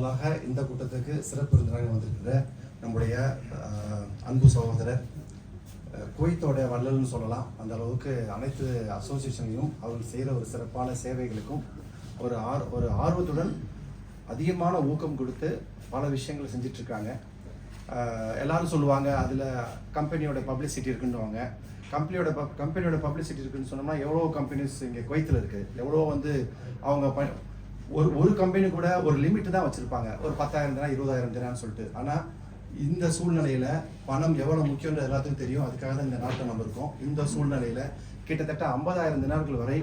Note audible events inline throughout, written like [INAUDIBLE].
முதலாக இந்த கூட்டத்துக்கு சிறப்பு விருந்தினராக வந்திருக்கிற நம்முடைய அன்பு சகோதரர் குவைத்தோடைய வள்ளல்னு சொல்லலாம். அந்த அளவுக்கு அனைத்து அசோசியேஷனையும் அவர்கள் செய்கிற ஒரு சிறப்பான சேவைகளுக்கும் ஒரு ஆர் ஒரு ஆர்வத்துடன் அதிகமான ஊக்கம் கொடுத்து பல விஷயங்களை செஞ்சிட்ருக்காங்க. எல்லாரும் சொல்லுவாங்க அதில் கம்பெனியோட பப்ளிசிட்டி இருக்குன்னுவாங்க கம்பெனியோட பப் கம்பெனியோட பப்ளிசிட்டி இருக்குன்னு சொன்னோம்னா எவ்வளோ கம்பெனிஸ் இங்கே குவைத்தில் இருக்குது எவ்வளோ வந்து அவங்க ப ஒரு ஒரு கம்பெனி கூட ஒரு லிமிட் தான் வச்சிருப்பாங்க. ஒரு பத்தாயிரம் தினம் இருபதாயிரம் தினான்னு சொல்லிட்டு. ஆனால் இந்த சூழ்நிலையில பணம் எவ்வளவு முக்கியன்றது எல்லாத்துக்கும் தெரியும். அதுக்காக தான் இந்த நாட்டில் நம்ம இருக்கோம். இந்த சூழ்நிலையில கிட்டத்தட்ட ஐம்பதாயிரம் தினார்கள் வரை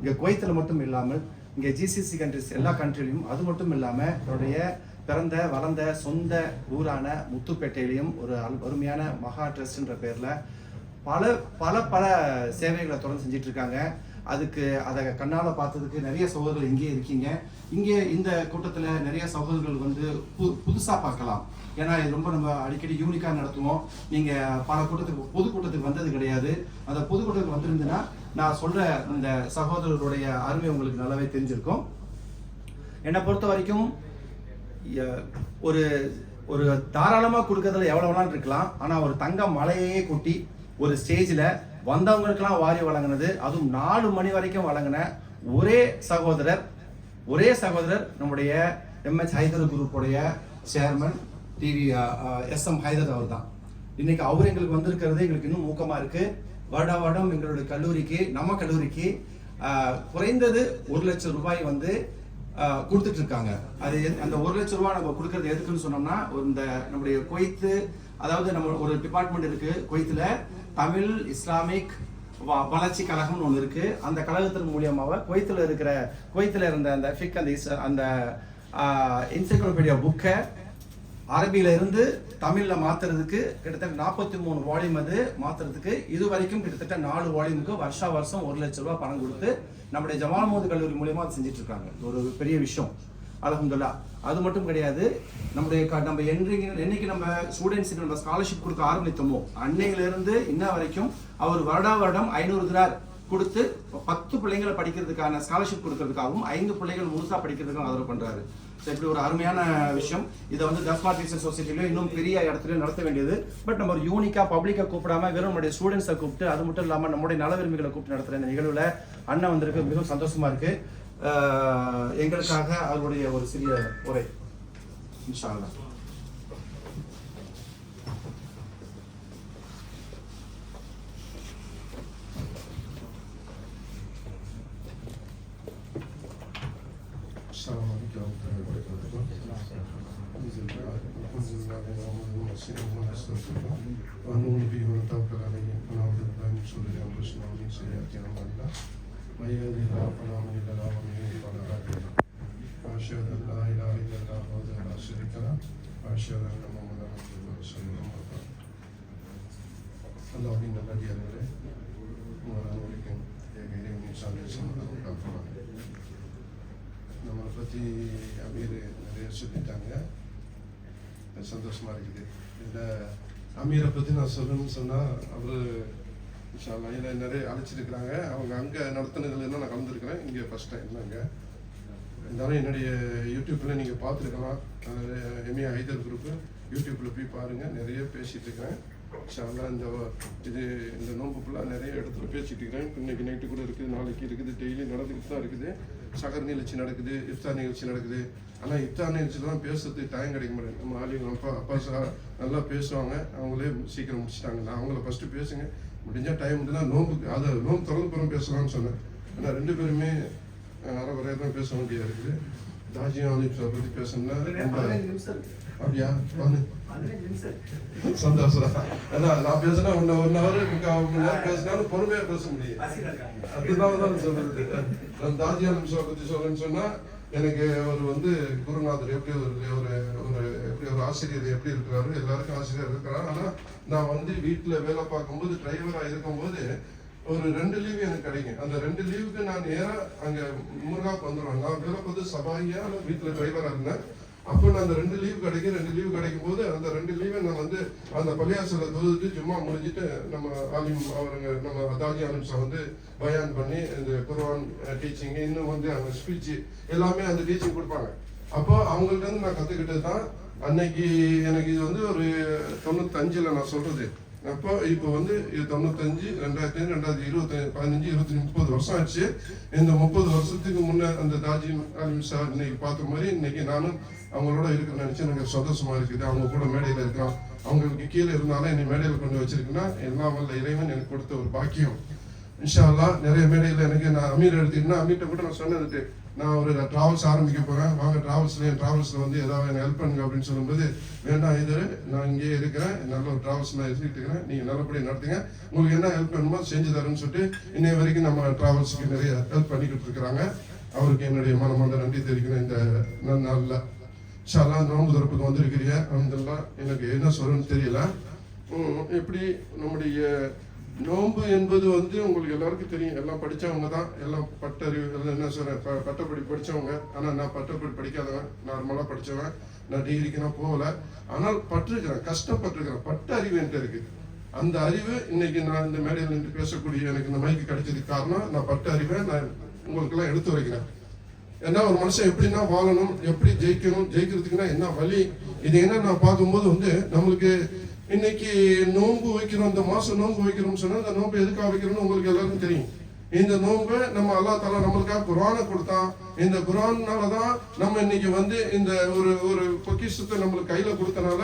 இங்க குவைத்தில் மட்டும் இல்லாமல் இங்க ஜிசிசி கண்ட்ரிஸ் எல்லா கண்ட்ரிலையும் அது மட்டும் இல்லாம என்னுடைய பிறந்த வளர்ந்த சொந்த ஊரான முத்துப்பேட்டையிலையும் ஒரு அல்- அருமையான மகா ட்ரஸ்ட்ன்ற பேர்ல பல பல பல சேவைகளை தொடர்ந்து செஞ்சுட்டு இருக்காங்க. அதுக்கு அதை கண்ணால் பார்த்ததுக்கு நிறைய சகோதரர்கள் இங்கே இருக்கீங்க. இங்கே இந்த கூட்டத்தில் நிறைய சகோதரர்கள் வந்து பு புதுசாக பார்க்கலாம். ஏன்னா இது ரொம்ப நம்ம அடிக்கடி யூனிக்காக நடத்துவோம். நீங்கள் பல கூட்டத்துக்கு பொது கூட்டத்துக்கு வந்தது கிடையாது. அந்த பொது கூட்டத்துக்கு நான் சொல்கிற இந்த சகோதரருடைய அருமை உங்களுக்கு நல்லாவே தெரிஞ்சிருக்கும். என்னை பொறுத்த வரைக்கும் ஒரு ஒரு தாராளமாக கொடுக்கறதுல எவ்வளோ வேணாலும் இருக்கலாம். ஆனால் ஒரு தங்க மலையே கொட்டி ஒரு ஸ்டேஜில் வந்தவங்களுக்கெல்லாம் வாரி வழங்கினது. அதுவும் நாலு மணி வரைக்கும் வழங்கின ஒரே சகோதரர் ஒரே சகோதரர் நம்முடைய MH Haider குரூப்புடைய chairman TV S M Haider அவர் தான் இன்னைக்கு அவர் எங்களுக்கு வந்திருக்கிறது எங்களுக்கு இன்னும் ஊக்கமாக இருக்கு. வருட வருடம் எங்களுடைய கல்லூரிக்கு நம்ம கல்லூரிக்கு குறைந்தது ஒரு லட்சம் ரூபாய் வந்து கொடுத்துட்டு இருக்காங்க அது அந்த ஒரு லட்சம் ரூபாய் நம்ம கொடுக்கறது எதுக்குன்னு சொன்னோம்னா இந்த நம்முடைய கொய்த்து அதாவது நம்ம ஒரு டிபார்ட்மெண்ட் இருக்கு கொய்த்துல தமிழ் இஸ்லாமிக் வ- வளர்ச்சி கழகம்னு ஒன்று இருக்கு. அந்த கழகத்தின் மூலியமாக குவைத்தில் இருக்கிற குவைத்தில் இருந்த அந்த ஃபிக் அந்த அந்த என்சைக்ளோபீடியா புக்கை அரபியில இருந்து தமிழ்ல மாத்துறதுக்கு கிட்டத்தட்ட நாற்பத்தி மூணு வால்யூம் அது மாத்துறதுக்கு. இது வரைக்கும் கிட்டத்தட்ட நாலு வால்யூமுக்கு வருஷா வருஷம் ஒரு லட்ச ரூபா பணம் கொடுத்து நம்முடைய ஜமால் மோது கல்லூரி மூலியமா அதை செஞ்சுட்டு இருக்காங்க. ஒரு பெரிய விஷயம். அலமதுல்லா அது மட்டும் கிடையாது நம்முடைய க- நம்ம என்றைக்கு என்னைக்கு நம்ம ஸ்டூடெண்ட்ஸுக்கு நம்ம ஸ்காலர்ஷிப் கொடுக்க ஆரம்பித்தோமோ அன்னையிலிருந்து இன்ன வரைக்கும் அவர் வருடா வருடம் ஐநூறு தினார் கொடுத்து பத்து பிள்ளைங்களை படிக்கிறதுக்கான ஸ்காலர்ஷிப் கொடுக்கறதுக்காகவும் ஐந்து பிள்ளைகள் முழுசா படிக்கிறதுக்கும் ஆதரவு பண்றாரு. ஸோ இப்படி ஒரு அருமையான விஷயம். இதை வந்து தஸ்மா டீச்சர் சொசைட்டிலையும் இன்னும் பெரிய இடத்துல நடத்த வேண்டியது. பட் நம்ம ஒரு யூனிக்காக பப்ளிக்காக கூப்பிடாம வெறும் நம்முடைய ஸ்டூடெண்ட்ஸை கூப்பிட்டு அது மட்டும் இல்லாமல் நம்முடைய நலவிரும்பிகளை கூப்பிட்டு நடத்துகிற இந்த நிகழ்வுல அண்ணன் வந்திருக்கு. மிகவும் சந்தோஷமா இருக்கு. எங்களுக்காக அவருடைய ஒரு சிறிய உரை இன்ஷா அல்லாஹ் السلام عليكم ورحمة الله وبركاته. الحمد لله الحمد لله نعمده ونستعينه ونستغفره ونؤمن به ونتوكل عليه ونعوذ بالله من شرور أنفسنا ومن سيئات أعمالنا من يهده الله فلا مضل له ومن يضلل فلا هادي له وأشهد أن لا إله إلا الله وحده لا شريك له وأشهد أن محمدا عبده ورسوله أما بعد اللهم إن الذي أمره وعلى نورك يهدي من صالح سمعه كفرا நம்மளை பற்றி அமீர் நிறைய சொல்லிட்டாங்க சந்தோஷமாக இருக்குது இதில் அமீரை பற்றி நான் சொல்லணும்னு சொன்னால் அவர் இன்ஷால்லா இதில் நிறைய அழைச்சிருக்கிறாங்க. அவங்க அங்கே நடத்தினதுல நான் கலந்துருக்கிறேன். இங்கே ஃபஸ்ட் டைம் தாங்க இருந்தாலும் என்னுடைய யூடியூப்பில் நீங்கள் பார்த்துருக்கலாம். எம்ஏ ஹைதர் குரூப்பு யூடியூப்பில் போய் பாருங்கள் நிறைய பேசிகிட்டு இருக்கிறேன். இன்ஷால்லா இந்த இது இந்த நோம்பு ஃபுல்லாக நிறைய இடத்துல பேசிகிட்டு இருக்கிறேன். இன்னைக்கு நைட்டு கூட இருக்குது. நாளைக்கு இருக்குது. டெய்லி நடந்துக்கிட்டு தான் இருக்குது. சகர் நிகழ்ச்சி நடக்குது. இஃப்தார் நிகழ்ச்சி நடக்குது. ஆனால் இஃப்தார் நிகழ்ச்சி தான் பேசுறதுக்கு டைம் கிடைக்க மாட்டேங்குது. நம்ம ஆளுங்க அப்பா அப்பா சார் நல்லா பேசுவாங்க. அவங்களே சீக்கிரம் முடிச்சிட்டாங்க. நான் அவங்கள ஃபஸ்ட்டு பேசுங்க. முடிஞ்சால் டைம் முடிஞ்சா நோம்புக்கு அதை நோம்பு திறந்து பிறகு பேசலாம்னு சொன்னேன். ஆனால் ரெண்டு பேருமே அரை வரையா தான் பேச வேண்டியதாக இருக்குது. தாஜியும் ஆலிப் சார் பற்றி பேசணும்னா அப்படியா? சந்தோஷம். அதான் நான் பேசினா ஒன் ஒன் ஹவர் முக்கால் மணி நேரம் பேசினாலும் பொறுமையாக பேச முடியும். அதுதான் தான் சொல்றது. நான் தாஜியா நிமிஷம் பற்றி சொல்றேன்னு சொன்னா எனக்கு அவர் வந்து குருநாதர் எப்படி ஒரு ஒரு ஒரு எப்படி ஒரு ஆசிரியர் எப்படி இருக்கிறாரு எல்லாருக்கும் ஆசிரியர் இருக்கிறார். ஆனால் நான் வந்து வீட்டில் வேலை பார்க்கும்போது டிரைவராக இருக்கும்போது ஒரு ரெண்டு லீவ் எனக்கு கிடைக்கும். அந்த ரெண்டு லீவுக்கு நான் நேராக அங்கே முருகாவுக்கு வந்துடுவேன் நான் வேலை பார்த்து சபாயியாக வீட்டில் டிரைவராக இருந்தேன். அப்போ நான் அந்த ரெண்டு லீவ் கிடைக்கும் ரெண்டு லீவ் கிடைக்கும் போது அந்த ரெண்டு லீவை நான் வந்து அந்த பள்ளியாசல தொழுதுட்டு ஜும்மா முடிஞ்சிட்டு நம்ம ஆலிம் அவருங்க நம்ம அதாஜி ஆலிம் சார் வந்து பயான் பண்ணி இந்த குர்வான் டீச்சிங் இன்னும் வந்து அந்த ஸ்பீச் எல்லாமே அந்த டீச்சிங் கொடுப்பாங்க. அப்போ அவங்கள்ட்ட இருந்து நான் கத்துக்கிட்டது தான் அன்னைக்கு எனக்கு இது வந்து ஒரு தொண்ணூத்தஞ்சுல நான் சொல்றது. அப்போ இப்போ வந்து இது தொண்ணூத்தஞ்சு ரெண்டாயிரத்தி ரெண்டாயிரத்தி இருபத்தி பதினஞ்சு இருபத்தி முப்பது வருஷம் ஆச்சு. இந்த முப்பது வருஷத்துக்கு முன்ன அந்த தாஜி அலிம் சார் இன்னைக்கு பார்த்த மாதிரி இன்னைக்கு நானும் அவங்களோட இருக்கிற நினைச்சு எனக்கு சந்தோஷமா இருக்குது. அவங்க கூட மேடையில இருக்கான் அவங்களுக்கு கீழே இருந்தாலும் என்னை மேடையில் கொண்டு வச்சிருக்குன்னா எல்லாம் வல்ல இறைவன் எனக்கு கொடுத்த ஒரு பாக்கியம். இன்ஷா அல்லாஹ் நிறைய மேடையில் எனக்கு நான் அமீர் எடுத்துக்கிட்டேன்னா அமீர்கிட்ட கூட நான் சொன்னது நான் ஒரு டிராவல்ஸ் ஆரம்பிக்க போறேன். வாங்க டிராவல்ஸ்ல என் டிராவல்ஸ்ல வந்து ஏதாவது எனக்கு ஹெல்ப் பண்ணுங்க அப்படின்னு சொல்லும்போது வேண்டாம் இது நான் இங்கேயே இருக்கிறேன். நல்ல ஒரு டிராவல்ஸ் நான் எடுத்துக்கிட்டு இருக்கிறேன். நீங்க நல்லபடியாக நடத்துங்க. உங்களுக்கு என்ன ஹெல்ப் பண்ணுமோ செஞ்சு தரேன்னு சொல்லிட்டு இன்னைய வரைக்கும் நம்ம டிராவல்ஸுக்கு நிறைய ஹெல்ப் பண்ணிக்கிட்டு இருக்கிறாங்க. அவருக்கு என்னுடைய மனமார்ந்த நன்றி தெரிவிக்கிறேன் இந்த நல்ல நாளில் ஷாலா நோம்பு திறப்புக்கு வந்திருக்கிறீங்க. அல்ஹம்துலில்லாஹ் எனக்கு என்ன சொல்லணும்னு தெரியல. எப்படி நம்முடைய நோன்பு என்பது வந்து உங்களுக்கு எல்லாருக்கும் தெரியும். எல்லாம் படித்தவங்க தான். எல்லாம் பட்டறிவு எல்லாம் என்ன சொல்கிறேன் ப- பட்டப்படி படித்தவங்க ஆனால் நான் பட்டப்படி படிக்காதவன். நார்மலாக படித்தவன் நான் டிகிரிக்கு நான் போகல. ஆனால் பட்டிருக்கிறேன். கஷ்டப்பட்டிருக்கிறேன். பட்ட அறிவு என்கிட்ட இருக்குது அந்த அறிவு இன்னைக்கு நான் இந்த மேடையில் நின்று பேசக்கூடிய எனக்கு இந்த மைக்கு கிடைச்சதுக்கு காரணம் நான் பட்ட அறிவை நான் உங்களுக்கெல்லாம் எடுத்து வைக்கிறேன். ஏன்னா ஒரு மனுஷன் எப்படின்னா வாழணும் எப்படி ஜெயிக்கணும் ஜெயிக்கிறதுக்குன்னா என்ன வழி? இது என்ன நான் பார்க்கும்போது வந்து நம்மளுக்கு இன்னைக்கு நோன்பு வைக்கிறோம் இந்த மாசம் நோன்பு வைக்கிறோம்னு சொன்னா இந்த நோன்பு எதுக்காக வைக்கிறோம்னு உங்களுக்கு எல்லாருக்கும் தெரியும். இந்த நோன்பை நம்ம அல்லா தாலா நம்மளுக்காக குரானை கொடுத்தான். இந்த குரான்னால தான் நம்ம இன்னைக்கு வந்து இந்த ஒரு ஒரு பொக்கிஷத்தை நம்மளுக்கு கையில கொடுத்தனால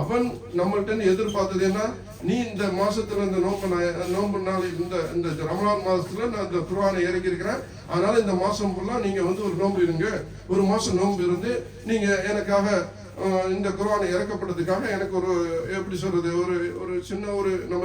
அவன் நம்மள்ட்ட எதிர்பார்த்தது என்ன? நீ இந்த மாசத்துல இந்த நோம்பு நான் நோம்பு நாள் இந்த இந்த ரமலான் மாசத்துல நான் இந்த குர்ஆனை இறக்கி இருக்கிறேன் அதனால இந்த மாசம் ஃபுல்லா நீங்க வந்து ஒரு நோம்பு இருங்க. ஒரு மாசம் நோம்பு இருந்து நீங்க எனக்காக இந்த குர்ஆனை இறக்கப்பட்டதுக்காக எனக்கு ஒரு எப்படி சொல்றது ஒரு ஒரு சின்ன ஒரு நம்ம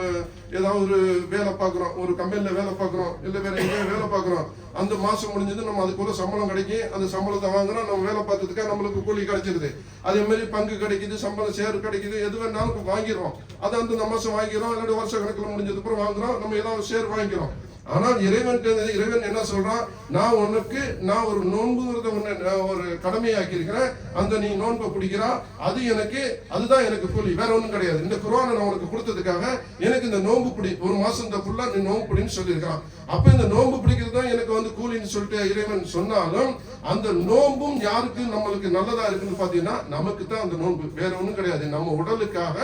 ஏதாவது ஒரு வேலை பார்க்குறோம். ஒரு கம்பெனில வேலை பார்க்குறோம். இல்லை வேற எங்கேயோ வேலை பார்க்குறோம். அந்த மாசம் முடிஞ்சது நம்ம அதுக்குள்ள சம்பளம் கிடைக்கும் அந்த சம்பளத்தை வாங்குறோம் நம்ம வேலை பார்த்ததுக்காக நம்மளுக்கு கூலி கிடைச்சிருது. அதே மாதிரி பங்கு கிடைக்குது சம்பளம் ஷேர் கிடைக்குது எது வேணாலும் வாங்கிடுறோம். அதை அந்த இந்த மாசம் இல்லாட்டி வருஷ கணக்கில் முடிஞ்சதுக்கு அப்புறம் வாங்குறோம் நம்ம ஏதாவது ஷேர் வாங்கிக்கிறோம். ஆனால் இறைவன் இறைவன் என்ன சொல்றான்? நான் உனக்கு நான் ஒரு நோன்புங்கிறத உன்னை நான் ஒரு கடமையாக்கி இருக்கிறேன் அந்த நீ நோன்பை பிடிக்கிறா அது எனக்கு அதுதான் எனக்கு கூலி. வேற ஒன்றும் கிடையாது. இந்த குரானை நான் உனக்கு கொடுத்ததுக்காக எனக்கு இந்த நோன்பு பிடி ஒரு மாசம் இந்த ஃபுல்லா நீ நோன்பு பிடின்னு சொல்லியிருக்கான் அப்ப இந்த நோன்பு பிடிக்கிறது தான் எனக்கு வந்து கூலின்னு சொல்லிட்டு இறைவன் சொன்னாலும் அந்த நோன்பும் யாருக்கு நம்மளுக்கு நல்லதா இருக்குன்னு பாத்தீங்கன்னா நமக்கு தான் அந்த நோன்பு. வேற ஒன்றும் கிடையாது. நம்ம உடலுக்காக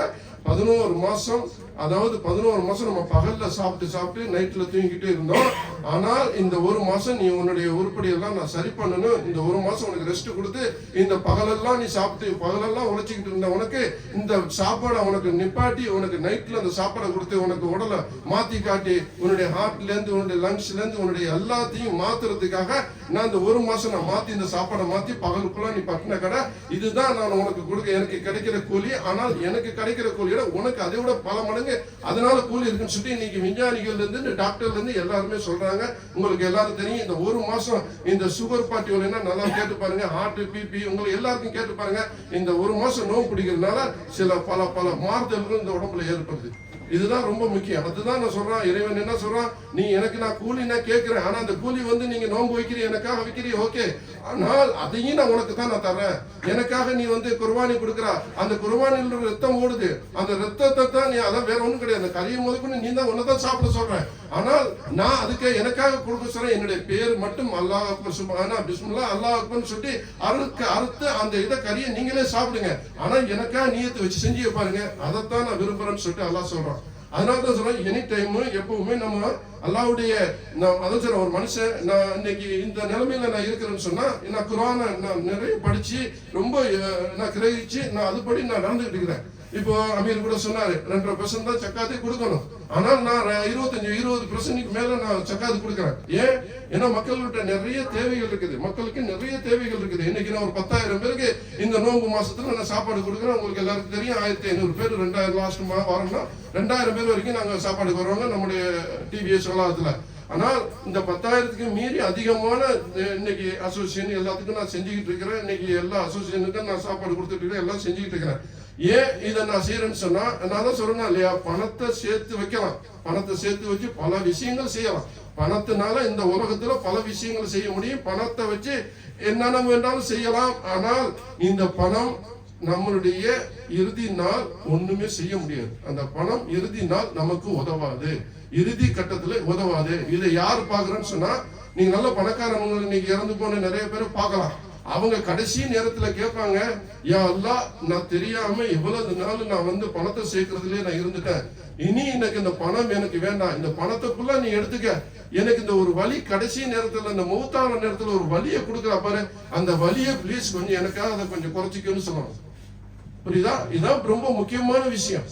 பதினோரு மாசம் அதாவது பதினோரு மாசம் நம்ம பகல்ல சாப்பிட்டு சாப்பிட்டு நைட்ல தூங்கிக்கிட்டே இருந்தோம். ஆனால் இந்த ஒரு மாசம் நீ உன்னுடைய உருப்படியெல்லாம் நான் சரி பண்ணணும். இந்த ஒரு மாசம் உனக்கு ரெஸ்ட் கொடுத்து இந்த பகலெல்லாம் நீ சாப்பிட்டு பகலெல்லாம் உழைச்சிக்கிட்டு இருந்த உனக்கு இந்த சாப்பாடை உனக்கு நிப்பாட்டி உனக்கு நைட்ல அந்த சாப்பாடை கொடுத்து உனக்கு உடலை மாத்தி காட்டி உன்னுடைய ஹார்ட்ல இருந்து உன்னுடைய லங்ஸ்ல இருந்து உன்னுடைய எல்லாத்தையும் மாத்துறதுக்காக நான் இந்த ஒரு மாசம் நான் மாத்தி இந்த சாப்பாடை மாத்தி பகலுக்குள்ள நீ பட்டின கடை. இதுதான் நான் உனக்கு கொடுக்க எனக்கு கிடைக்கிற கூலி. ஆனால் எனக்கு கிடைக்கிற விட உனக்கு அதை விட பல மடங்கு அதனால கூலி இருக்குன்னு சொல்லிட்டு இன்னைக்கு விஞ்ஞானிகள் இருந்து டாக்டர்ல இருந்து எல்லாருமே சொல்றாங்க. உங்களுக்கு எல்லாரும் தெரியும் இந்த ஒரு மாசம் இந்த சுகர் பார்ட்டி என்ன நல்லா கேட்டு பாருங்க. ஹார்ட் பிபி உங்களுக்கு எல்லாருக்கும் கேட்டு பாருங்க. இந்த ஒரு மாசம் நோவு பிடிக்கிறதுனால சில பல பல மாறுதல்கள் இந்த உடம்புல ஏற்படுது. இதுதான் ரொம்ப முக்கியம். அதுதான் நான் சொல்றேன். இறைவன் என்ன சொல்றான்? நீ எனக்கு நான் கூலி நான் கேட்கிறேன். ஆனா அந்த கூலி வந்து நீங்க நோன்பு வைக்கிறீ எனக்காக வைக்கிறீ ஓகே. ஆனால் அதையும் நான் உனக்கு தான் நான் தர்றேன். எனக்காக நீ வந்து குர்பானி கொடுக்குறா. அந்த குர்பானியில் ரத்தம் ஓடுது. அந்த ரத்தத்தை தான் நீ அதான் வேற ஒன்றும் கிடையாது. அந்த கறியை முதற்கொண்டு நீ தான் உன்னை தான் சாப்பிட சொல்றேன். ஆனால் நான் அதுக்கு எனக்காக கொடுக்க சொல்றேன். என்னுடைய பேர் மட்டும் அல்லாஹ் அக்பர் சுபானா பிஸ்முல்லா அல்லாஹ் அக்பர்னு சொல்லிட்டு அறுக்க அறுத்து அந்த இதை கறியை நீங்களே சாப்பிடுங்க. ஆனா எனக்காக நீயத்தை வச்சு செஞ்சு பாருங்க அதைத்தான் நான் விரும்புறேன்னு சொல்லிட்டு அல்லாஹ் சொல்றான். அதனால தான் சொல்றேன் எனி டைம் எப்பவுமே நம்ம அல்லாவுடைய நான் அதை சொல்றேன் ஒரு மனுஷன் நான் இன்னைக்கு இந்த நிலைமையில நான் இருக்கிறேன்னு சொன்னா நான் குரானை நான் நிறைய படிச்சு ரொம்ப நான் கிரகிச்சு நான் அதுபடி நான் நடந்துகிட்டு இருக்கிறேன். இப்போ அமீர் கூட சொன்னாரு ரெண்டரை பர்சன்ட் தான் சக்காத்தி கொடுக்கணும். ஆனால் நான் இருபத்தஞ்சு இருபது பெர்சன்ட்க்கு மேல நான் சக்காத்து கொடுக்குறேன். ஏன்? ஏன்னா மக்கள்கிட்ட நிறைய தேவைகள் இருக்குது. மக்களுக்கு நிறைய தேவைகள் இருக்குது. இன்னைக்கு நான் ஒரு பத்தாயிரம் பேருக்கு இந்த நோன்பு மாசத்துல நான் சாப்பாடு கொடுக்குறேன். உங்களுக்கு எல்லாருக்கும் தெரியும் ஆயிரத்தி ஐநூறு பேர் ரெண்டாயிரம் லாஸ்ட் வாரம்னா ரெண்டாயிரம் பேர் வரைக்கும் நாங்கள் சாப்பாடு வருவாங்க நம்முடைய டிவிஎஸ் வளாகத்துல. ஆனால் இந்த பத்தாயிரத்துக்கு மீறி அதிகமான இன்னைக்கு அசோசியேஷன் எல்லாத்துக்கும் நான் செஞ்சுக்கிட்டு இருக்கிறேன். இன்னைக்கு எல்லா அசோசியேஷனுக்கும் நான் சாப்பாடு கொடுத்துட்டு இருக்கிறேன் எல்லாம் செஞ்சுக்கிட்டு இருக்கிறேன். ஏன் இதை நான் செய்யறேன்னு சொன்னா நான் தான் சொல்றேன் இல்லையா? பணத்தை சேர்த்து வைக்கலாம். பணத்தை சேர்த்து வச்சு பல விஷயங்கள் செய்யலாம். பணத்தினால இந்த உலகத்துல பல விஷயங்கள் செய்ய முடியும். பணத்தை வச்சு என்னென்ன வேண்டாலும் செய்யலாம். ஆனால் இந்த பணம் நம்மளுடைய இறுதி நாள் ஒண்ணுமே செய்ய முடியாது. அந்த பணம் இறுதி நாள் நமக்கு உதவாது. இறுதி கட்டத்துல உதவாது. இதை யார் பாக்குறேன்னு சொன்னா நீங்க நல்ல பணக்காரவங்க இன்னைக்கு இறந்து போன நிறைய பேர் பார்க்கலாம். அவங்க கடைசி நேரத்துல கேட்பாங்க எல்லாம் நான் தெரியாம இவ்வளவு நாள் நான் வந்து பணத்தை சேர்க்கறதுலயே நான் இருந்துட்டேன். இனி எனக்கு இந்த பணம் எனக்கு வேண்டாம். இந்த பணத்தை ஃபுல்லா நீ எடுத்துக்க. எனக்கு இந்த ஒரு வலி கடைசி நேரத்துல இந்த மூத்தான நேரத்துல ஒரு வழியை கொடுக்குற பாரு. அந்த வலியை ப்ளீஸ் கொஞ்சம் எனக்காக அதை கொஞ்சம் குறைச்சிக்கணும்னு சொல்லணும் புரியுதா? இதுதான் ரொம்ப முக்கியமான விஷயம்.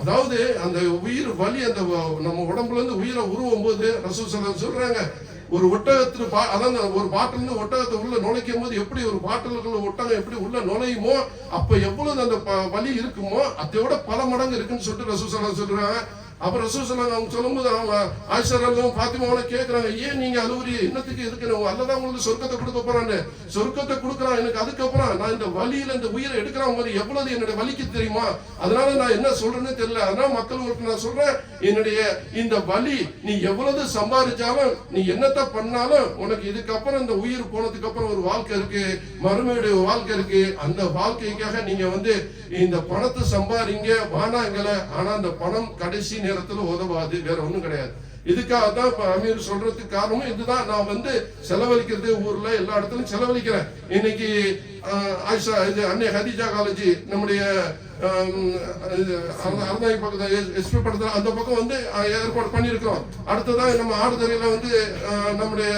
அதாவது அந்த உயிர் வலி அந்த நம்ம உடம்புல இருந்து உயிரை உருவும் போது ரசூல் சொல்றாங்க ஒரு ஒட்டகத்துல பா அதான் ஒரு பாட்டில் ஒட்டகத்தை உள்ள நுழைக்கும் போது எப்படி ஒரு பாட்டிலுக்குள்ள ஒட்டகம் எப்படி உள்ள நுழையுமோ அப்ப எவ்வளவு அந்த ப- வலி இருக்குமோ அதோட பல மடங்கு இருக்குன்னு சொல்லிட்டு ரசூசலா சொல்றாங்க. அப்ப ரசூல் ஸல்லல்லாஹு அவங்க சொல்லும்போது அவங்க ஆயிஷாரும் பாத்திமாவும் கேக்குறாங்க ஏன் நீங்க அழுவுறி என்னத்துக்கு இருக்கு அல்லதான் உங்களுக்கு சொர்க்கத்தை கொடுக்க போறான்னு. சொர்க்கத்தை கொடுக்குறான் எனக்கு அதுக்கப்புறம் நான் இந்த வழியில இந்த உயிரை எடுக்கிற மாதிரி எவ்வளவு என்னோட வலிக்கு தெரியுமா? அதனால நான் என்ன சொல்றேன்னு தெரியல. அதனால மக்கள் நான் சொல்றேன் என்னுடைய இந்த வலி நீ எவ்வளவு சம்பாதிச்சாலும் நீ என்னத்த பண்ணாலும் உனக்கு இதுக்கப்புறம் இந்த உயிர் போனதுக்கு அப்புறம் ஒரு வாழ்க்கை இருக்கு மறுமையுடைய வாழ்க்கை இருக்கு. அந்த வாழ்க்கைக்காக நீங்க வந்து இந்த பணத்தை சம்பாதிங்க வானாங்கல ஆனா அந்த பணம் கடைசி நேரத்துல உதவாது வேற ஒண்ணும் கிடையாது. இதுக்காக தான் இப்ப அமீர் சொல்றதுக்கு காரணமும் இதுதான். நான் வந்து செலவழிக்கிறது ஊர்ல எல்லா இடத்துலயும் செலவழிக்கிறேன். இன்னைக்கு ஆயிஷா இது அன்னை ஹதிஜா காலேஜ் நம்முடைய அறந்தாங்கி பக்கத்தில் எஸ்பி படத்துல அந்த பக்கம் வந்து ஏற்பாடு பண்ணியிருக்கிறோம். அடுத்ததான் நம்ம ஆடுதுறையில வந்து நம்முடைய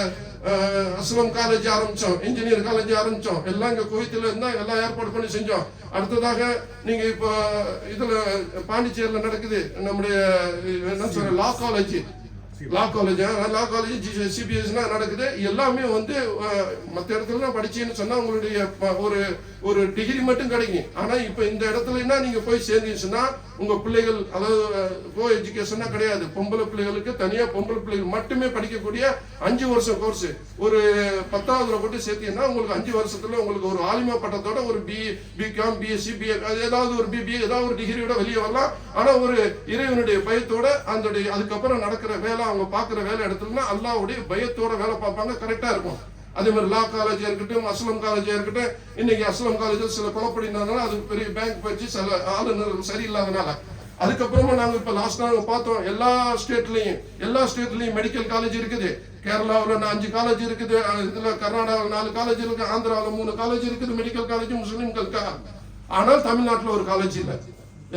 அஸ்லம் காலேஜ் ஆரம்பிச்சோம். இன்ஜினியர் காலேஜ் ஆரம்பிச்சோம். எல்லாம் இங்க குவைத்துல இருந்தா எல்லாம் ஏற்பாடு பண்ணி செஞ்சோம். அடுத்ததாக நீங்க இப்போ இதுல பாண்டிச்சேரியில நடக்குது. நம்முடைய என்ன சொல்ற law college law college law college சிபிஎஸ்னா நடக்குது. எல்லாமே வந்து மற்ற இடத்துல தான் படிச்சீங்கன்னு சொன்னா உங்களுடைய ஒரு ஒரு டிகிரி மட்டும் கிடைக்கும். ஆனா இப்ப இந்த இடத்துல என்ன நீங்க போய் சேர்ந்தீங்கன்னா உங்க பிள்ளைகள் அதாவது கோ எஜுகேஷனா கிடையாது. பொம்பளை பிள்ளைகளுக்கு தனியா பொம்பளை பிள்ளைகள் மட்டுமே படிக்கக்கூடிய அஞ்சு வருஷம் கோர்ஸ் ஒரு பத்தாவதுல போட்டு சேர்த்தீங்கன்னா உங்களுக்கு அஞ்சு வருஷத்துல உங்களுக்கு ஒரு ஆலிமா பட்டத்தோட ஒரு பி பிகாம் பிஎஸ்சி பி ஏதாவது ஒரு பிபி ஏதாவது ஒரு டிகிரியோட வெளியே வரலாம். ஆனா ஒரு இறைவனுடைய பயத்தோட அந்த அதுக்கப்புறம் நடக்கிற வேலை அவங்க பார்க்குற வேலை இடத்துலனா அல்லாவுடைய பயத்தோட வேலை பார்ப்பாங்க கரெக்டா இருக்கும். அதே மாதிரி லா காலேஜாக இருக்கட்டும் அஸ்லம் காலேஜாக இருக்கட்டும் இன்னைக்கு அஸ்லம் காலேஜில் சில குழப்படினால அது பெரிய பேங்க் போயிடுச்சு சில ஆளுநர் சரியில்லாதனால. அதுக்கப்புறமா நாங்க இப்ப லாஸ்ட் நாங்க பார்த்தோம் எல்லா ஸ்டேட்லயும் எல்லா ஸ்டேட்லயும் மெடிக்கல் காலேஜ் இருக்குது. கேரளாவில் அஞ்சு காலேஜ் இருக்குது இதுல கர்நாடகாவில் நாலு காலேஜ் இருக்கு ஆந்திராவில் மூணு காலேஜ் இருக்குது மெடிக்கல் காலேஜ் முஸ்லீம்களுக்காக ஆனால் தமிழ்நாட்டுல ஒரு காலேஜ் இல்லை.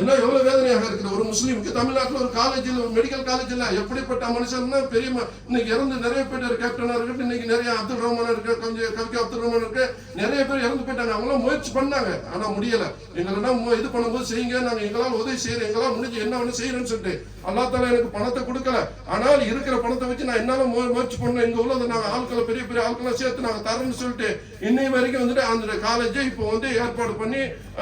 என்ன எவ்வளவு வேதனையாக இருக்குது ஒரு முஸ்லீமுக்கு தமிழ்நாட்டில் ஒரு காலேஜில் ஒரு மெடிக்கல் காலேஜில் எப்படிப்பட்ட மனுஷன்னா பெரிய இன்னைக்கு இறந்து நிறைய பேர் கேப்டனா இருக்கட்டும் இன்னைக்கு நிறைய அப்துல் ரஹ்மான் இருக்கு கொஞ்சம் கவிக்கு அப்துல் ரஹ்மான் இருக்கு நிறைய பேர் இறந்து போயிட்டாங்க. அவங்களாம் முயற்சி பண்ணாங்க ஆனா முடியல. எங்களெல்லாம் இது பண்ணும்போது செய்யுங்க நாங்க எங்களால் உதவி செய்யறோம் எங்களால் முடிஞ்சு என்ன வேணும் செய்யறேன்னு சொல்லிட்டு. அல்லா தாலா எனக்கு பணத்தை கொடுக்கல. ஆனால் இருக்கிற பணத்தை வச்சு நான் என்னால முயற்சி பண்ணேன். எங்க உள்ள நாங்க ஆட்களை பெரிய பெரிய ஆட்களை சேர்த்து நாங்க தரேன்னு சொல்லிட்டு இன்னை வரைக்கும் வந்துட்டு அந்த காலேஜை இப்போ வந்து ஏற்பாடு பண்ணி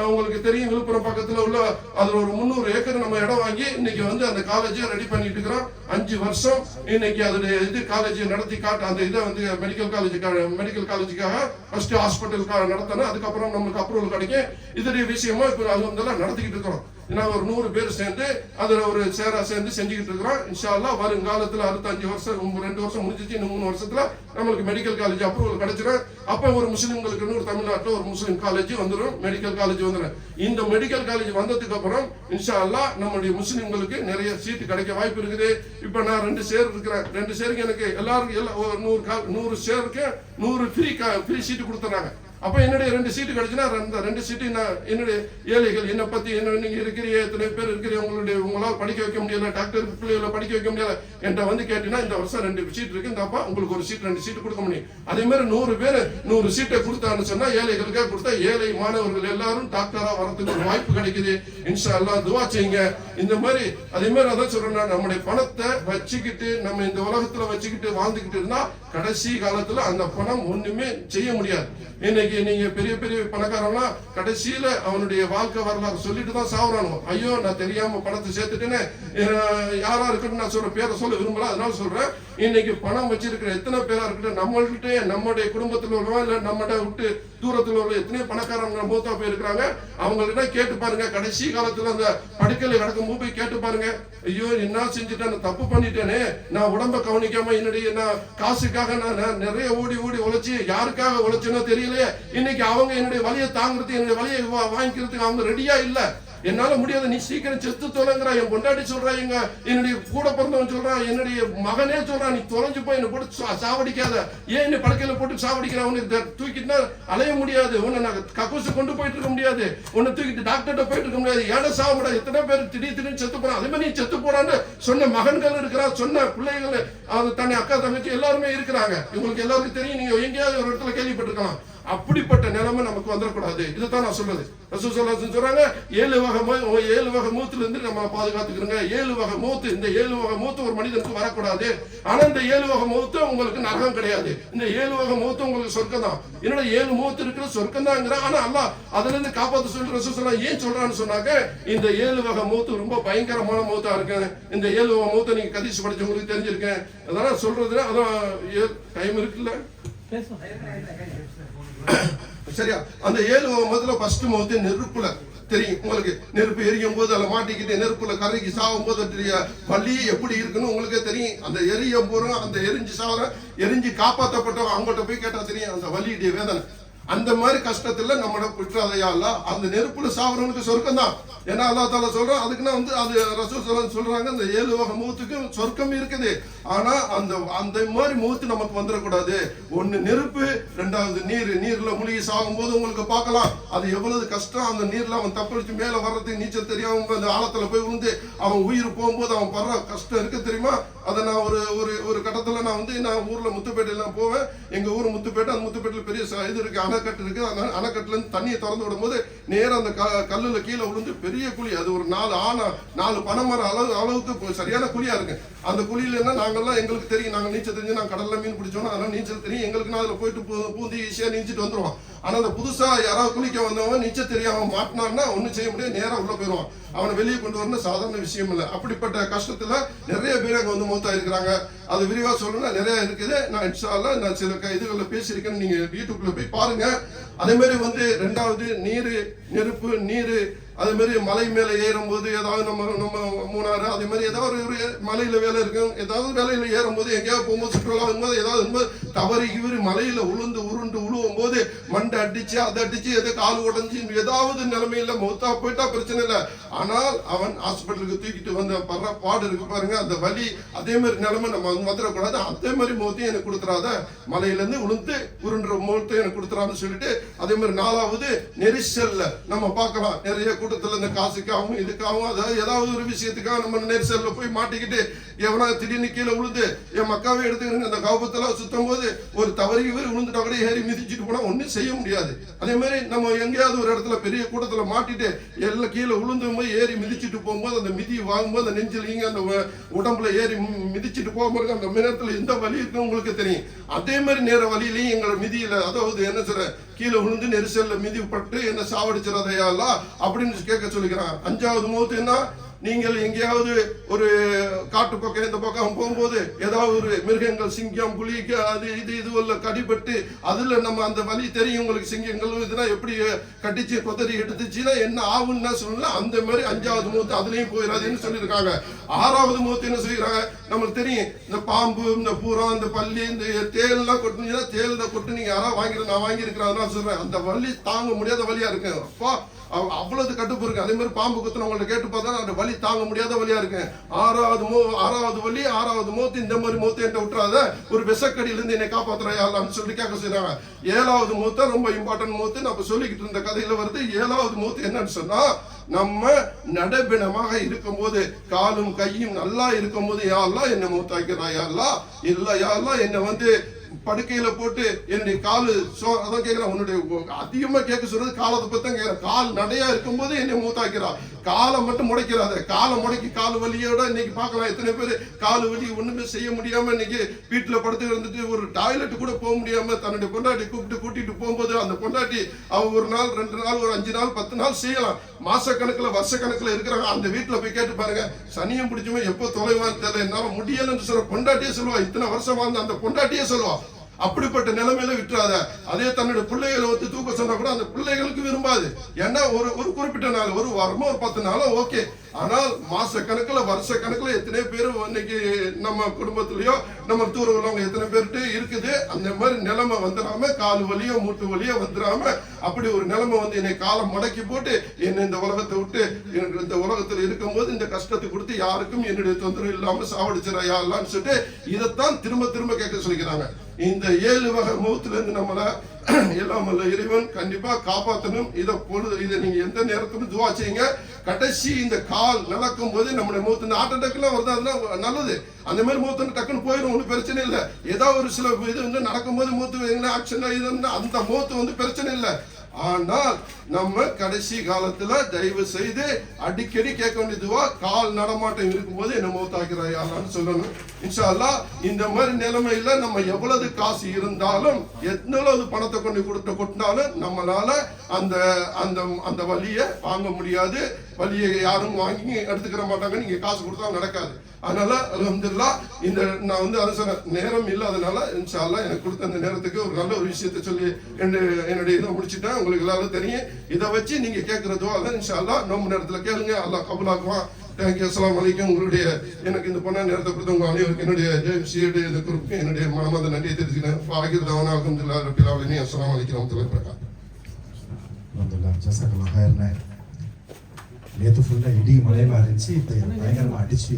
உங்களுக்கு தெரியும் விழுப்புரம் பக்கத்துல உள்ள அதுல ஒரு முந்நூறு ஏக்கர் நம்ம இடம் வாங்கி இன்னைக்கு வந்து அந்த காலேஜை ரெடி பண்ணிட்டு இருக்கிறோம். அஞ்சு வருஷம் இன்னைக்கு அதோட இது காலேஜ் நடத்தி காட்ட அந்த இதை வந்து மெடிக்கல் காலேஜ் மெடிக்கல் காலேஜுக்காக ஃபர்ஸ்ட் ஹாஸ்பிட்டலுக்காக நடத்தணும் அதுக்கப்புறம் நம்மளுக்கு அப்ரூவல் கிடைக்கும். இதோடைய விஷயமா இப்போ அது வந்து நடத்திக்கிட்டு இருக்கிறோம். நாங்க ஒரு நூறு பேர் சேர்ந்து அதில் ஒரு சேரா சேர்ந்து செஞ்சுக்கிட்டு இருக்கிறோம். இன்ஷால்லா வருங்காலத்தில் அடுத்த அஞ்சு வருஷம் ரெண்டு வருஷம் முடிஞ்சிச்சு இன்னும் மூணு வருஷத்துல நம்மளுக்கு மெடிக்கல் காலேஜ் அப்ரூவல் கிடைச்சிடும் அப்போ ஒரு முஸ்லீம்களுக்கு ஒரு தமிழ்நாட்டில் ஒரு முஸ்லீம் காலேஜ் வந்துடும் மெடிக்கல் காலேஜ் வந்துடும் இந்த மெடிக்கல் காலேஜ் வந்ததுக்கு அப்புறம் இன்ஷா அல்லாஹ் நம்முடைய முஸ்லீம்களுக்கு நிறைய சீட்டு கிடைக்க வாய்ப்பு இருக்குது. இப்போ நான் ரெண்டு சேர் இருக்கிறேன். ரெண்டு சேருக்கு எனக்கு எல்லாருக்கும் எல்லா ஒரு நூறு கா- நூறு சேருக்கு நூறு ஃப்ரீ ஃப்ரீ சீட்டு கொடுத்துறாங்க. அப்ப என்னுடைய ரெண்டு சீட்டு கிடைச்சுன்னா அந்த ரெண்டு சீட்டு நான் என்னுடைய ஏழைகள் என்னை பத்தி என்ன நீங்க இருக்கிறீங்க எத்தனை பேர் இருக்கிறீங்க உங்களுடைய உங்களால் படிக்க வைக்க முடியல டாக்டர் பிள்ளைகளை படிக்க வைக்க முடியல என்கிட்ட வந்து கேட்டீங்கன்னா இந்த வருஷம் ரெண்டு சீட் இருக்கு. இந்த அப்பா உங்களுக்கு ஒரு சீட் ரெண்டு சீட்டு கொடுக்க முடியும். அதே மாதிரி நூறு பேர் நூறு சீட்டை கொடுத்தான்னு சொன்னா ஏழைகளுக்கே கொடுத்தா ஏழை மாணவர்கள் எல்லாரும் டாக்டரா வரதுக்கு ஒரு வாய்ப்பு கிடைக்குது. இன்ஷா அல்லாஹ் துவா செய்யுங்க. இந்த மாதிரி அதே மாதிரி அதான் சொல்றேன் நம்முடைய பணத்தை வச்சுக்கிட்டு நம்ம இந்த உலகத்துல வச்சுக்கிட்டு வாழ்ந்துகிட்டு இருந்தா கடைசி காலத்துல அந்த பணம் ஒண்ணுமே செய்ய முடியாது. இன்னைக்கு நீங்க பெரிய பெரிய பணக்காரன்லாம் கடைசியில அவனுடைய வாழ்க்கை வரலாறு சொல்லிட்டு தான் சாவுறானோ ஐயோ நான் தெரியாம பணத்தை சேர்த்துட்டேன்னு யாரா இருக்கட்டும் நான் சொல்ற பேரை சொல்ல விரும்பல. அதனால சொல்றேன். இன்னைக்கு பணம் வச்சிருக்கிற எத்தனை பேரா இருக்கட்டும் நம்மள்கிட்ட நம்முடைய குடும்பத்துல உள்ளவங்க இல்ல நம்மகிட்ட விட்டு தூரத்தில் உள்ள எத்தனையோ பணக்காரங்க மூத்தா போயிருக்கிறாங்க. அவங்கள்ட்ட கேட்டு பாருங்க. கடைசி காலத்துல அந்த படுக்கையில கிடக்கும் போது போய் கேட்டு பாருங்க. ஐயோ என்ன செஞ்சுட்டேன் தப்பு பண்ணிட்டேனே. நான் உடம்ப கவனிக்காம என்னுடைய நான் காசுக்காக நான் நான் நிறைய ஓடி ஓடி உழைச்சி யாருக்காக உழைச்சேனோ தெரியலையே. இன்னைக்கு அவங்க என்னுடைய வலியை தாங்குறது என்னுடைய வலியை வாங்கிக்கிறதுக்கு அவங்க ரெடியா இல்ல. என்னால முடியாது. நீ சீக்கிரம் செத்து தொலைங்கிற என் பொண்டாட்டி சொல்றா எங்க என்னுடைய கூட பிறந்தவன் சொல்றான் என்னுடைய மகனே சொல்றான் நீ தொலைஞ்சு போய் என்ன போட்டு சா- சாவடிக்காத. ஏன் என்ன படுக்கையில போட்டு சாவடிக்கிற? உனக்கு தூக்கிட்டு தூக்கிட்டுனா அலைய முடியாது. உன்னை நான் கக்கூசு கொண்டு போயிட்டு இருக்க முடியாது. உன்னை தூக்கிட்டு டாக்டர்கிட்ட போயிட்டு இருக்க முடியாது. ஏன்னா சாவ முடியாது எத்தனை பேர் திடீர் திடீர்னு செத்து போறான்? அதே மாதிரி நீ செத்து போறான்னு சொன்ன மகன்கள் இருக்கிறா சொன்ன பிள்ளைகள் அது தன்னை அக்கா தங்கச்சி எல்லாருமே இருக்கிறாங்க. இவங்களுக்கு எல்லாருக்கும் தெரியும். நீங்க எங்கேயாவது ஒரு இடத்துல கேள்விப்பட்டிருக்கலாம். அப்படிப்பட்ட நிலைமை நமக்கு வந்துடக்கூடாது. இதுதான் நான் சொல்றது. ரசூல் சொல்றாங்க ஏழு வகை மூ ஏழு வகை மூத்துல இருந்து நம்ம பாதுகாத்துக்கிறோங்க. ஏழு வகை மூத்து இந்த ஏழு வகை மூத்து ஒரு மனிதனுக்கு வரக்கூடாது. ஆனா இந்த ஏழு வகை மூத்து உங்களுக்கு நரகம் கிடையாது. இந்த ஏழு வகை மூத்து உங்களுக்கு சொர்க்கம் தான். என்னோட ஏழு மூத்து இருக்கிற சொர்க்கம் தான்ங்கிற. ஆனா அல்லாஹ் அதுல இருந்து காப்பாத்து சொல்லிட்டு ரசூல் ஸல்லல்லாஹு ஏன் சொல்றான்னு சொன்னாங்க இந்த ஏழு வகை மூத்து ரொம்ப பயங்கரமான மூத்தா இருக்கு. இந்த ஏழு வகை மூத்தை நீங்க கதிச்சு படிச்சவங்களுக்கு தெரிஞ்சிருக்கேன் அதெல்லாம் சொல்றதுன்னா அதான் டைம் இருக்குல்ல? [COUGHS] சரியா? அந்த ஏழு முதல்ல ஃபர்ஸ்ட் முகத்து நெருப்புல தெரியும். உங்களுக்கு நெருப்பு எரியும் போது அதில் மாட்டிக்கிட்டு நெருப்புல கரைக்கு சாகும் போது அதோடைய வலி எப்படி இருக்குன்னு உங்களுக்கே தெரியும். அந்த எரிய போறோம் அந்த எரிஞ்சு சாவர எரிஞ்சு காப்பாற்றப்பட்டவங்க அவங்கள்ட்ட போய் கேட்டா தெரியும். அந்த வலியுடைய வேதனை. அந்த மாதிரி கஷ்டத்துல நம்மள குற்றாதையா அல்ல அந்த நெருப்புல சாவரவனுக்கு சொர்க்கம் தான் ஏன்னா அல்லா தால சொல்றான் அதுக்குன்னா வந்து அது ரசூல் ஸல்லல்லாஹு சொல்றாங்க அந்த ஏழு வகை மூத்துக்கும் சொர்க்கம் இருக்குது. ஆனா அந்த அந்த மாதிரி மூத்து நமக்கு வந்துடக்கூடாது. ஒண்ணு நெருப்பு ரெண்டாவது நீர். நீர்ல முழுகி சாகும் போது உங்களுக்கு பார்க்கலாம். அது எவ்வளவு கஷ்டம். அந்த நீர்ல அவன் தப்பளிச்சு மேல வர்றதுக்கு நீச்சல் தெரியாம அந்த ஆழத்துல போய் விழுந்து அவன் உயிர் போகும்போது அவன் படுற கஷ்டம் இருக்கு தெரியுமா? அதை நான் ஒரு ஒரு ஒரு கட்டத்துல நான் வந்து நான் ஊர்ல முத்துப்பேட்டையில நான் போவேன். எங்க ஊர் முத்துப்பேட்டை அந்த முத்துப்பேட்டையில பெரிய இது இருக்கு. ஆனா அணைக்கட்டு இருக்குது அந்த அணைக்கட்டுல இருந்து தண்ணியை திறந்து விடும்போது நேரம் அந்த க- கல்லுல கீழே விழுந்து பெரிய குழி அது ஒரு நாலு ஆனா நாலு பனைமரம் அளவு அளவுக்கு சரியான குழியா இருக்கு அந்த குழியிலன்னா நாங்கள்லாம் நாங்கெல்லாம் எங்களுக்கு தெரியும் நாங்கள் நீச்சல் தெரிஞ்சு நாங்கள் கடல்ல மீன் பிடிச்சோன்னா அதனால நீச்சல் தெரியும் எங்களுக்கு நான் அதில் போயிட்டு பூ- பூந்தி ஈஸியாக நீச்சிட்டு வந்துருவோம் ஆனால் அந்த புதுசா யாராவது குளிக்க வந்தவன் நீச்சல் தெரியாம மாட்டினான்னா ஒண்ணும் செய்ய முடியாது நேரா உள்ள போயிடுவான் அவனை வெளியே கொண்டு வரணும் சாதாரண விஷயம் இல்லை அப்படிப்பட்ட கஷ்டத்துல நிறைய பேர் அங்கே வந்து மூத்தா இருக்கிறாங்க அது விரிவா சொல்லணும்னா நிறைய இருக்குது நான் இன்ஷா நான் சில க- பேசியிருக்கேன்னு பேசியிருக்கேன் நீங்க போய் போய் சொல்றாங்க அதே மாதிரி வந்து ரெண்டாவது நீர் நெருப்பு நீர் அதே மாதிரி மலை மேலே ஏறும்போது ஏதாவது நம்ம நம்ம மூணாறு அதே மாதிரி ஏதாவது ஒரு மலையில் வேலை இருக்கும். ஏதாவது வேலையில் ஏறும்போது எங்கேயாவது போகும்போது சுற்றுலா வரும்போது ஏதாவது வரும்போது தவறி மலையில் மலையில உளுந்து கொண்டு உழுவும் போது மண்டை அடிச்சு அதை அடிச்சு எதை கால் உடைஞ்சு ஏதாவது நிலைமையில மௌத்தா போயிட்டா பிரச்சனை இல்லை. ஆனால் அவன் ஹாஸ்பிட்டலுக்கு தூக்கிட்டு வந்த படுற பாடு இருக்கு பாருங்க அந்த வலி அதே மாதிரி நிலைமை நம்ம வந்துடக்கூடாது. அதே மாதிரி மௌத்தையும் எனக்கு கொடுத்துறாத. மலையில இருந்து உளுந்து உருண்டுற மௌத்தையும் எனக்கு கொடுத்துறான்னு சொல்லிட்டு அதே மாதிரி நாலாவது நெரிசல்ல நம்ம பார்க்கலாம். நிறைய கூட்டத்துல இந்த காசுக்காகவும் இதுக்காகவும் அதாவது ஏதாவது ஒரு விஷயத்துக்காக நம்ம நெரிசல்ல போய் மாட்டிக்கிட்டு எவனா திடீர்னு கீழே உழுது என் மக்காவே எடுத்துக்கிறேங்க அந்த கோபத்தெல்லாம் சுத்தும் போது ஒரு தவறி இவர் உளுந்துட்டா கூட ஏறி மிதிச்சிட்டு போனா ஒன்றும் செய்ய முடியாது. அதே மாதிரி நம்ம எங்கேயாவது ஒரு இடத்துல பெரிய கூட்டத்துல மாட்டிட்டு எல்லாம் கீழே விழுந்து போய் ஏறி மிதிச்சிட்டு போகும்போது அந்த மிதி வாங்கும்போது அந்த நெஞ்சிலிங்க அந்த உடம்புல ஏறி மிதிச்சிட்டு போகும்போது அந்த நேரத்துல எந்த வழி இருக்குன்னு உங்களுக்கு தெரியும். அதே மாதிரி நேர வழியிலையும் எங்களை மிதியில அதாவது என்ன சொல்ற கீழே விழுந்து நெரிசல்ல மிதிப்பட்டு என்ன சாவடிச்சிடதையா அப்படின்னு கேட்க சொல்லிக்கிறான். அஞ்சாவது மூத்து என்ன? நீங்கள் எங்கேயாவது ஒரு காட்டு பக்கம் இந்த பக்கம் போகும்போது ஏதாவது ஒரு மிருகங்கள் சிங்கம் புலிக்கு அது இது இது உள்ள கடிபட்டு அதுல நம்ம அந்த வலி தெரியும் உங்களுக்கு சிங்கங்கள் இதெல்லாம் எப்படி கட்டிச்சு கொதறி எடுத்துச்சுன்னா என்ன ஆகும்னா சொல்லலாம் அந்த மாதிரி அஞ்சாவது மூத்து அதுலயும் போயிடாதுன்னு சொல்லியிருக்காங்க. ஆறாவது மூத்து என்ன செய்யறாங்க நம்மளுக்கு தெரியும் இந்த பாம்பு இந்த பூரா இந்த பள்ளி இந்த தேல்லாம் கொட்டுனீங்கன்னா தேல் கொட்டு நீங்க யாராவது வாங்கிடு நான் வாங்கியிருக்கிறேன் அதனால சொல்றேன். அந்த வலி தாங்க முடியாத வழியாக இருக்கு. அப்பா அவ்வளவு கட்டுப்பு இருக்கு. அதே மாதிரி பாம்பு குத்துனவங்கள்ட்ட கேட்டு பார்த்தா அந்த வழி வலி தாங்க முடியாத வழியா இருக்கு ஆறாவது மோ ஆறாவது வலி ஆறாவது மூத்து இந்த மாதிரி மூத்து என்கிட்ட விட்டுறாத. ஒரு விஷக்கடியிலிருந்து என்னை காப்பாத்துறையா அப்படின்னு சொல்லி கேட்க செய்யறாங்க ஏழாவது மூத்த ரொம்ப இம்பார்ட்டன்ட் மூத்து நான் சொல்லிக்கிட்டு இருந்த கதையில வருது. ஏழாவது மூத்து என்னன்னு சொன்னா நம்ம நடைபிணமாக இருக்கும்போது காலும் கையும் நல்லா இருக்கும் போது யாரெல்லாம் என்ன மூத்தாக்கிறா யாரெல்லாம்? இல்ல யாரெல்லாம் என்ன வந்து படுக்கையில போட்டு என்னுடைய காலு சோ அதான் கேட்கிறேன் உன்னுடைய அதிகமா கேட்க சொல்றது காலத்தை பத்தி தான் கேட்கிறேன் கால் நடையா இருக்கும்போது என்னை மூத்தாக்கிறான் காலை மட்டும் முடைக்கிறாத காலை முடக்கி கால் வலியோட இன்னைக்கு பார்க்கலாம். எத்தனை பேர் கால் வலி ஒண்ணுமே செய்ய முடியாம இன்னைக்கு வீட்டில் படுத்து இருந்துட்டு ஒரு டாய்லெட் கூட போக முடியாம தன்னுடைய பொண்டாட்டி கூப்பிட்டு கூட்டிட்டு போகும்போது அந்த பொண்டாட்டி அவ ஒரு நாள் ரெண்டு நாள் ஒரு அஞ்சு நாள் பத்து நாள் செய்யலாம். மாச கணக்குல வருஷ கணக்குல இருக்கிறாங்க. அந்த வீட்டில் போய் கேட்டு பாருங்க. சனியும் பிடிச்சவன் எப்போ தொலைவான்னு தெரியல. என்னால முடியலன்னு சொல்ற பொண்டாட்டியே சொல்லுவா. இத்தனை வருஷம் வாழ்ந்த அந்த பொண்டாட்டியே சொல்லுவா. அப்படிப்பட்ட நிலைமையில விட்டுறாத. அதே தன்னுடைய பிள்ளைகளை வந்து தூக்க சொன்னா கூட அந்த பிள்ளைகளுக்கு விரும்பாது. ஏன்னா ஒரு ஒரு குறிப்பிட்ட நாள் ஒரு வாரமோ ஒரு பத்து நாளோ ஓகே. ஆனால் மாச கணக்குல வருஷ கணக்குல எத்தனை பேர் இன்னைக்கு நம்ம குடும்பத்திலயோ நம்ம தூர உள்ளவங்க எத்தனை பேர்கிட்ட இருக்குது அந்த மாதிரி நிலைமை வந்துடாம கால் வலியோ மூட்டு வலியோ வந்துடாம அப்படி ஒரு நிலைமை வந்து என்னை காலம் மடக்கி போட்டு என்னை இந்த உலகத்தை விட்டு எனக்கு இந்த உலகத்தில் இருக்கும்போது இந்த கஷ்டத்தை கொடுத்து யாருக்கும் என்னுடைய தொந்தரவு இல்லாம சாவடிச்சிடாயான்னு சொல்லிட்டு இதைத்தான் திரும்ப திரும்ப கேட்க சொல்லிக்கிறாங்க. இந்த ஏழு வகை முகத்துல இருந்து நம்மளை [CLEARS THROAT] எல்லாம் இறைவன் கண்டிப்பா காப்பாற்றணும் இதை பொழுது இதை நீங்க எந்த நேரத்திலும் துவா செய்யுங்க. கடைசி இந்த கால் நடக்கும் போது நம்முடைய மூத்த ஹார்ட் அட்டாக்லாம் வருது அதெல்லாம் நல்லது. அந்த மாதிரி மூத்து டக்குன்னு போயிடும் ஒன்றும் பிரச்சனை இல்லை. ஏதோ ஒரு சில இது வந்து நடக்கும்போது மூத்து என்ன ஆக்ஷன் இது அந்த மூத்து வந்து பிரச்சனை இல்லை. ஆனால் நம்ம கடைசி காலத்துல தயவு செய்து அடிக்கடி கேட்க வேண்டியதுவா கால் நடமாட்டம் இருக்கும்போது என்ன மௌத்தாக்கிறாயான்னு சொல்லணும். இன்ஷா அல்லாஹ் இந்த மாதிரி நிலைமையில நம்ம எவ்வளவு காசு இருந்தாலும் எவ்வளவு பணத்தை கொண்டு கொடுத்து கொட்டினாலும் நம்மளால அந்த அந்த அந்த வழியை வாங்க முடியாது. வழியை யாரும் வாங்கி எடுத்துக்கிற மாட்டாங்க நீங்க காசு கொடுத்தா நடக்காது. அதனால அலமதுல்லா இந்த நான் வந்து அதை சொன்ன நேரம் இல்லாதனால இன்ஷா எனக்கு கொடுத்த அந்த நேரத்துக்கு ஒரு நல்ல ஒரு விஷயத்த சொல்லி என்னுடைய இதை முடிச்சுட்டேன். உங்களுக்கு எல்லாரும் தெரியும். இதை வச்சு நீங்க கேட்கறதோ அல்ல இன்ஷா அல்லாஹ் நோம்பு நேரத்துல கேளுங்க. அல்லாஹ் கபூலாக்குவான். தேங்க்யூ அஸ்லாம் வலைக்கும் உங்களுடைய எனக்கு இந்த பொண்ணை நேரத்தை கொடுத்த உங்க அனைவருக்கு என்னுடைய ஜெயசியுடைய இந்த குறிப்பு என்னுடைய மனமார்ந்த நன்றியை தெரிஞ்சுக்கிறேன் ஃபாகிர் தவனா அலமதுல்லா ரபில் ஆலமீன். அஸ்லாம் அலைக்கும் வரஹ்மத்துல்லாஹி வபரகாத்துஹு ஜஸாக்கல்லாஹ் ஹைர்ண்ணே நேற்று ஃபுல்லாக இடி மழையெல்லாம் இருந்துச்சு. இப்போ பயங்கரமாக அடிச்சு